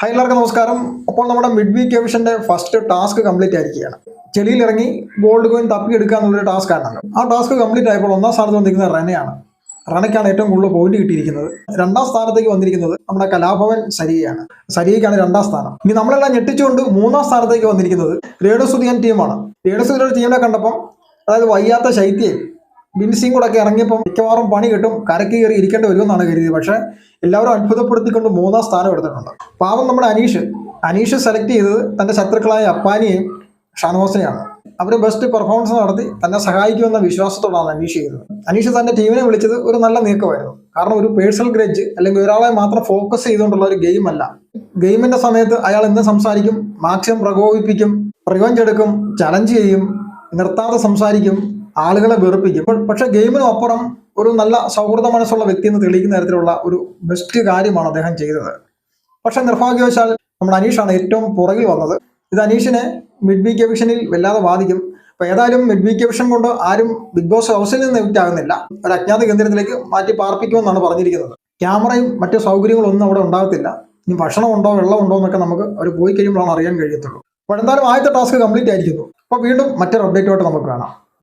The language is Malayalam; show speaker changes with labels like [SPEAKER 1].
[SPEAKER 1] ഹായ് എല്ലാവർക്കും നമസ്കാരം. അപ്പോൾ നമ്മുടെ മിഡ് വീക്ക് എവിഷന്റെ ഫസ്റ്റ് ടാസ്ക് കംപ്ലീറ്റ് ആയിരിക്കുകയാണ്. ചെളിയിൽ ഇറങ്ങി ഗോൾഡ് കോയിൻ തപ്പിയെടുക്കുക എന്നുള്ളൊരു ടാസ്ക് ആണ് ആ ടാസ്ക് കംപ്ലീറ്റ് ആയപ്പോൾ ഒന്നാം സ്ഥാനത്ത് വന്നിരിക്കുന്നത് റനയാണ്. റനയ്ക്കാണ് ഏറ്റവും കൂടുതൽ പോയിന്റ് കിട്ടിയിരിക്കുന്നത്. രണ്ടാം സ്ഥാനത്തേക്ക് വന്നിരിക്കുന്നത് നമ്മുടെ കലാഭവൻ സരിയയാണ്. സരിയയ്ക്കാണ് രണ്ടാം സ്ഥാനം. ഇനി നമ്മളെല്ലാം ഞെട്ടിച്ചുകൊണ്ട് മൂന്നാം സ്ഥാനത്തേക്ക് വന്നിരിക്കുന്നത് രേണുസുതിയൻ ടീമാണ് രേണുസുതിയുടെ ടീമിനെ കണ്ടപ്പം അതായത് വയ്യാത്ത ശൈത്യം ബിൻസിയും കൂടെ ഒക്കെ ഇറങ്ങിയപ്പോൾ മിക്കവാറും പണി കിട്ടും കരക്ക് കയറി ഇരിക്കേണ്ടി വരുമെന്നാണ് കരുതിയത്. പക്ഷേ എല്ലാവരും അത്ഭുതപ്പെടുത്തിക്കൊണ്ട് മൂന്നാം സ്ഥാനം എടുത്തിട്ടുണ്ട്. പാവം നമ്മുടെ അനീഷ്. അനീഷ് സെലക്ട് ചെയ്തത് തന്റെ ശത്രുക്കളായ അപ്പാനിയെയും ഷാനവാസിനെയാണ്. അവർ ബെസ്റ്റ് പെർഫോമൻസ് നടത്തി തന്നെ സഹായിക്കുമെന്ന വിശ്വാസത്തോടാണ് അനീഷ് ചെയ്തത്. അനീഷ് തന്റെ ടീമിനെ വിളിച്ചത് ഒരു നല്ല നീക്കമായിരുന്നു. കാരണം ഒരു പേഴ്സണൽ ഗ്രേജ് അല്ലെങ്കിൽ ഒരാളെ മാത്രം ഫോക്കസ് ചെയ്തുകൊണ്ടുള്ള ഒരു ഗെയിം അല്ല. ഗെയിമിന്റെ സമയത്ത് അയാൾ എന്ത് സംസാരിക്കും? മാക്സിമം പ്രകോപിപ്പിക്കും റിവഞ്ച് എടുക്കും ചലഞ്ച് ചെയ്യും നിർത്താതെ സംസാരിക്കും ആളുകളെ വെറുപ്പിക്കും. പക്ഷെ ഗെയിമിനും അപ്പുറം ഒരു നല്ല സൗഹൃദ മനസ്സുള്ള വ്യക്തി എന്ന് തെളിയിക്കുന്ന തരത്തിലുള്ള ഒരു ബെസ്റ്റ് കാര്യമാണ് അദ്ദേഹം ചെയ്തത്. പക്ഷെ നിർഭാഗ്യവശാൽ നമ്മുടെ അനീഷാണ് ഏറ്റവും പുറകിൽ വന്നത്. ഇത് അനീഷിനെ മിഡ് വീക്ക് എവിഷനിൽ വല്ലാതെ ബാധിക്കും. അപ്പൊ ഏതായാലും മിഡ് വീക്ക് എവിഷൻ കൊണ്ട് ആരും ബിഗ് ബോസ് ഹൗസിൽ നിന്ന് ആകുന്നില്ല. ഒരു അജ്ഞാത കേന്ദ്രത്തിലേക്ക് മാറ്റി പാർപ്പിക്കുമെന്നാണ് പറഞ്ഞിരിക്കുന്നത്. ക്യാമറയും മറ്റ് സൗകര്യങ്ങളും ഒന്നും അവിടെ ഉണ്ടാകത്തില്ല. ഇനി ഭക്ഷണമുണ്ടോ വെള്ളമുണ്ടോ എന്നൊക്കെ നമുക്ക് അവർ പോയി കഴിയുമ്പോഴാണ് അറിയാൻ കഴിയത്തുള്ളൂ. അപ്പോൾ എന്തായാലും ആദ്യത്തെ ടാസ്ക് കംപ്ലീറ്റ് ആയിരിക്കുന്നു. അപ്പോൾ വീണ്ടും മറ്റൊരു അപ്ഡേറ്റുമായിട്ട് നമുക്ക് കാണാം.